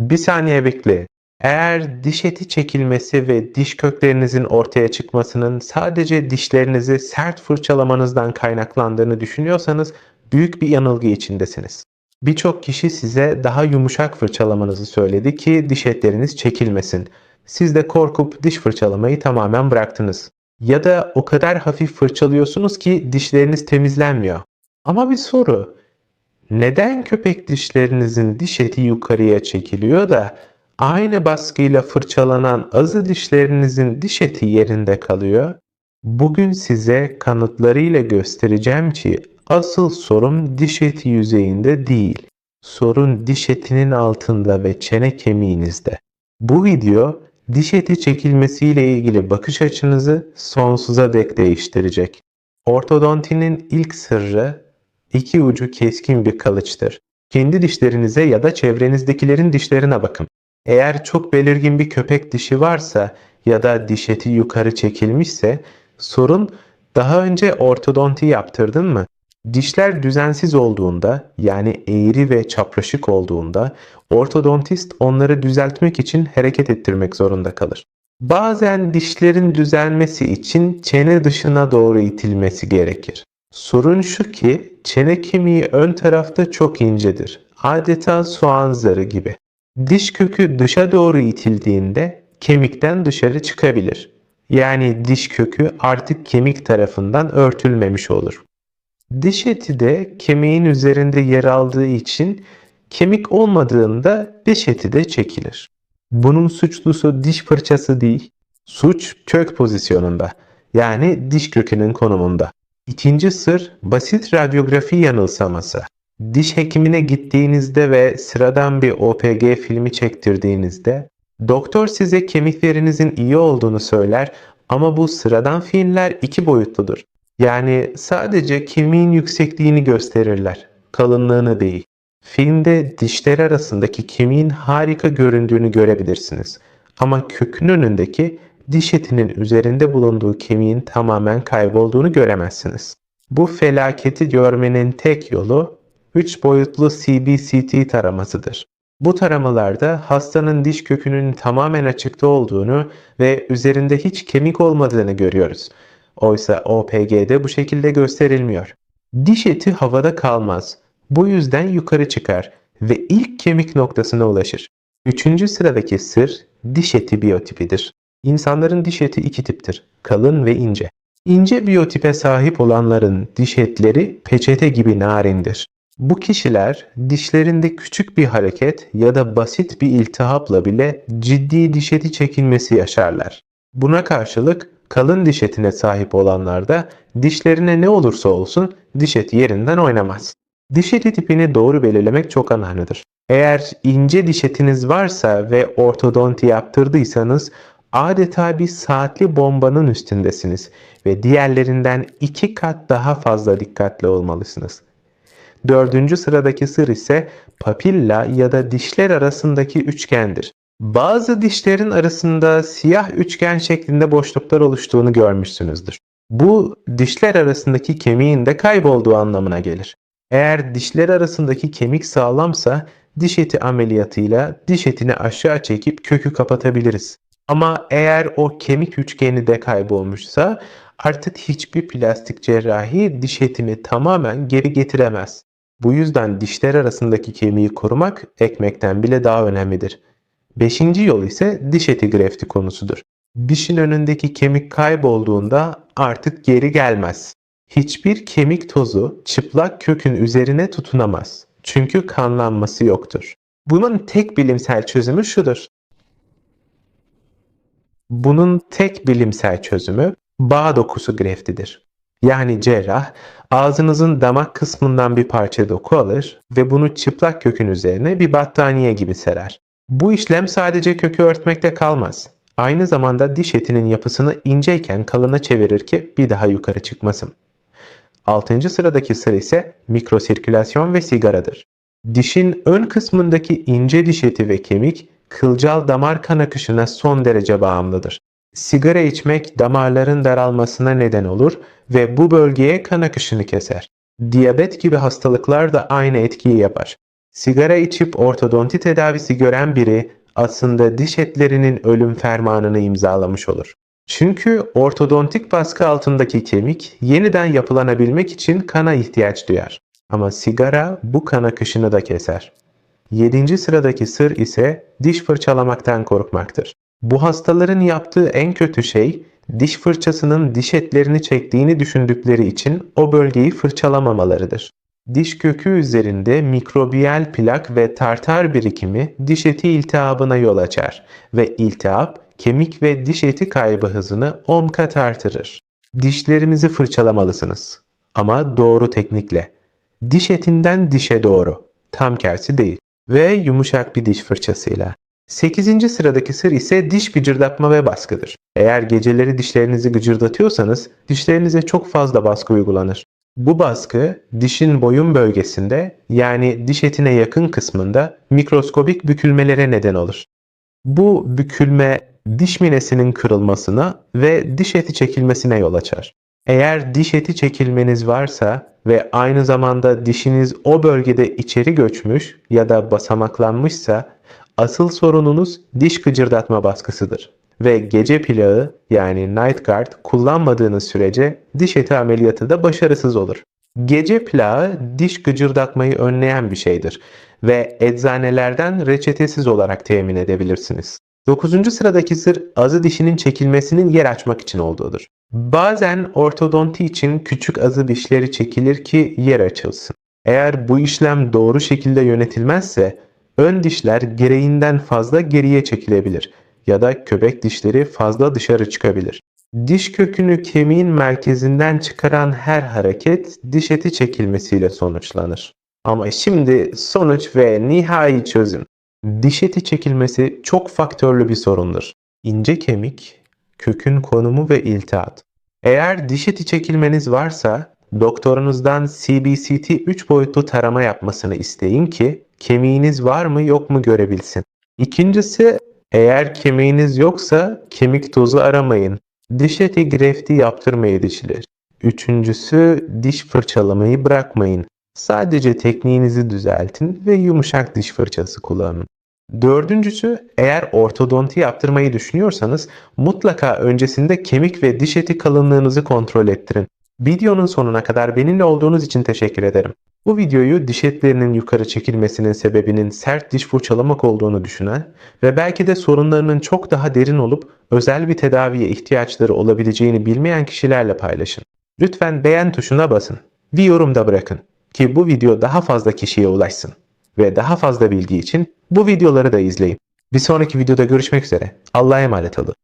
Bir saniye bekle. Eğer diş eti çekilmesi ve diş köklerinizin ortaya çıkmasının sadece dişlerinizi sert fırçalamanızdan kaynaklandığını düşünüyorsanız büyük bir yanılgı içindesiniz. Birçok kişi size daha yumuşak fırçalamanızı söyledi ki diş etleriniz çekilmesin. Siz de korkup diş fırçalamayı tamamen bıraktınız. Ya da o kadar hafif fırçalıyorsunuz ki dişleriniz temizlenmiyor. Ama bir soru. Neden köpek dişlerinizin diş eti yukarıya çekiliyor da aynı baskıyla fırçalanan azı dişlerinizin diş eti yerinde kalıyor? Bugün size kanıtlarıyla göstereceğim ki asıl sorun diş eti yüzeyinde değil. Sorun diş etinin altında ve çene kemiğinizde. Bu video diş eti çekilmesiyle ilgili bakış açınızı sonsuza dek değiştirecek. Ortodontinin ilk sırrı iki ucu keskin bir kılıçtır. Kendi dişlerinize ya da çevrenizdekilerin dişlerine bakın. Eğer çok belirgin bir köpek dişi varsa ya da diş eti yukarı çekilmişse sorun daha önce ortodonti yaptırdın mı? Dişler düzensiz olduğunda yani eğri ve çapraşık olduğunda ortodontist onları düzeltmek için hareket ettirmek zorunda kalır. Bazen dişlerin düzelmesi için çene dışına doğru itilmesi gerekir. Sorun şu ki çene kemiği ön tarafta çok incedir. Adeta soğan zarı gibi. Diş kökü dışa doğru itildiğinde kemikten dışarı çıkabilir. Yani diş kökü artık kemik tarafından örtülmemiş olur. Diş eti de kemiğin üzerinde yer aldığı için kemik olmadığında diş eti de çekilir. Bunun suçlusu diş fırçası değil, suç kök pozisyonunda yani diş kökünün konumunda. İkinci sır basit radyografi yanılsaması. Diş hekimine gittiğinizde ve sıradan bir OPG filmi çektirdiğinizde doktor size kemiklerinizin iyi olduğunu söyler ama bu sıradan filmler iki boyutludur. Yani sadece kemiğin yüksekliğini gösterirler, kalınlığını değil. Filmde dişler arasındaki kemiğin harika göründüğünü görebilirsiniz. Ama kökün önündeki diş etinin üzerinde bulunduğu kemiğin tamamen kaybolduğunu göremezsiniz. Bu felaketi görmenin tek yolu 3 boyutlu CBCT taramasıdır. Bu taramalarda hastanın diş kökünün tamamen açıkta olduğunu ve üzerinde hiç kemik olmadığını görüyoruz. Oysa OPG'de bu şekilde gösterilmiyor. Diş eti havada kalmaz. Bu yüzden yukarı çıkar ve ilk kemik noktasına ulaşır. Üçüncü sıradaki sır diş eti biyotipidir. İnsanların diş eti iki tiptir. Kalın ve ince. İnce biyotipe sahip olanların diş etleri peçete gibi narindir. Bu kişiler dişlerinde küçük bir hareket ya da basit bir iltihapla bile ciddi diş eti çekilmesi yaşarlar. Buna karşılık kalın diş etine sahip olanlar da dişlerine ne olursa olsun diş eti yerinden oynamaz. Diş eti tipini doğru belirlemek çok önemlidir. Eğer ince diş etiniz varsa ve ortodonti yaptırdıysanız adeta bir saatli bombanın üstündesiniz ve diğerlerinden iki kat daha fazla dikkatli olmalısınız. Dördüncü sıradaki sır ise papilla ya da dişler arasındaki üçgendir. Bazı dişlerin arasında siyah üçgen şeklinde boşluklar oluştuğunu görmüşsünüzdür. Bu dişler arasındaki kemiğin de kaybolduğu anlamına gelir. Eğer dişler arasındaki kemik sağlamsa diş eti ameliyatıyla diş etini aşağı çekip kökü kapatabiliriz. Ama eğer o kemik üçgeni de kaybolmuşsa artık hiçbir plastik cerrahi diş etini tamamen geri getiremez. Bu yüzden dişler arasındaki kemiği korumak ekmekten bile daha önemlidir. Beşinci yol ise diş eti grefti konusudur. Dişin önündeki kemik kaybolduğunda artık geri gelmez. Hiçbir kemik tozu çıplak kökün üzerine tutunamaz. Çünkü kanlanması yoktur. Bunun tek bilimsel çözümü şudur. Bunun tek bilimsel çözümü bağ dokusu greftidir. Yani cerrah ağzınızın damak kısmından bir parça doku alır ve bunu çıplak kökün üzerine bir battaniye gibi serer. Bu işlem sadece kökü örtmekle kalmaz. Aynı zamanda diş etinin yapısını inceyken kalına çevirir ki bir daha yukarı çıkmasın. Altıncı sıradaki sır ise mikrosirkülasyon ve sigaradır. Dişin ön kısmındaki ince diş eti ve kemik kılcal damar kan akışına son derece bağımlıdır. Sigara içmek damarların daralmasına neden olur ve bu bölgeye kan akışını keser. Diyabet gibi hastalıklar da aynı etkiyi yapar. Sigara içip ortodonti tedavisi gören biri aslında diş etlerinin ölüm fermanını imzalamış olur. Çünkü ortodontik baskı altındaki kemik yeniden yapılanabilmek için kana ihtiyaç duyar. Ama sigara bu kan akışını da keser. Yedinci sıradaki sır ise diş fırçalamaktan korkmaktır. Bu hastaların yaptığı en kötü şey diş fırçasının diş etlerini çektiğini düşündükleri için o bölgeyi fırçalamamalarıdır. Diş kökü üzerinde mikrobiyal plak ve tartar birikimi diş eti iltihabına yol açar ve iltihap kemik ve diş eti kaybı hızını 10 kat artırır. Dişlerinizi fırçalamalısınız ama doğru teknikle. Diş etinden dişe doğru, tam tersi değil ve yumuşak bir diş fırçasıyla. 8. sıradaki sır ise diş gıcırdatma ve baskıdır. Eğer geceleri dişlerinizi gıcırdatıyorsanız dişlerinize çok fazla baskı uygulanır. Bu baskı dişin boyun bölgesinde yani diş etine yakın kısmında mikroskobik bükülmelere neden olur. Bu bükülme diş minesinin kırılmasına ve diş eti çekilmesine yol açar. Eğer diş eti çekilmeniz varsa ve aynı zamanda dişiniz o bölgede içeri göçmüş ya da basamaklanmışsa asıl sorununuz diş gıcırdatma baskısıdır. Ve gece plağı yani night guard kullanmadığınız sürece diş eti ameliyatı da başarısız olur. Gece plağı diş gıcırdatmayı önleyen bir şeydir ve eczanelerden reçetesiz olarak temin edebilirsiniz. 9. sıradaki sır azı dişinin çekilmesinin yer açmak için olduğudur. Bazen ortodonti için küçük azı dişleri çekilir ki yer açılsın. Eğer bu işlem doğru şekilde yönetilmezse ön dişler gereğinden fazla geriye çekilebilir ya da köpek dişleri fazla dışarı çıkabilir. Diş kökünü kemiğin merkezinden çıkaran her hareket diş eti çekilmesiyle sonuçlanır. Ama şimdi sonuç ve nihai çözüm. Diş eti çekilmesi çok faktörlü bir sorundur. İnce kemik, kökün konumu ve iltihat. Eğer diş eti çekilmeniz varsa doktorunuzdan CBCT 3 boyutlu tarama yapmasını isteyin ki kemiğiniz var mı yok mu görebilsin. İkincisi eğer kemiğiniz yoksa kemik tozu aramayın. Diş eti grefti yaptırmayı dişilir. Üçüncüsü diş fırçalamayı bırakmayın. Sadece tekniğinizi düzeltin ve yumuşak diş fırçası kullanın. Dördüncüsü eğer ortodonti yaptırmayı düşünüyorsanız mutlaka öncesinde kemik ve diş eti kalınlığınızı kontrol ettirin. Videonun sonuna kadar benimle olduğunuz için teşekkür ederim. Bu videoyu diş etlerinin yukarı çekilmesinin sebebinin sert diş fırçalamak olduğunu düşünen ve belki de sorunlarının çok daha derin olup özel bir tedaviye ihtiyaçları olabileceğini bilmeyen kişilerle paylaşın. Lütfen beğen tuşuna basın. Bir yorum da bırakın ki bu video daha fazla kişiye ulaşsın. Ve daha fazla bilgi için bu videoları da izleyin. Bir sonraki videoda görüşmek üzere. Allah'a emanet olun.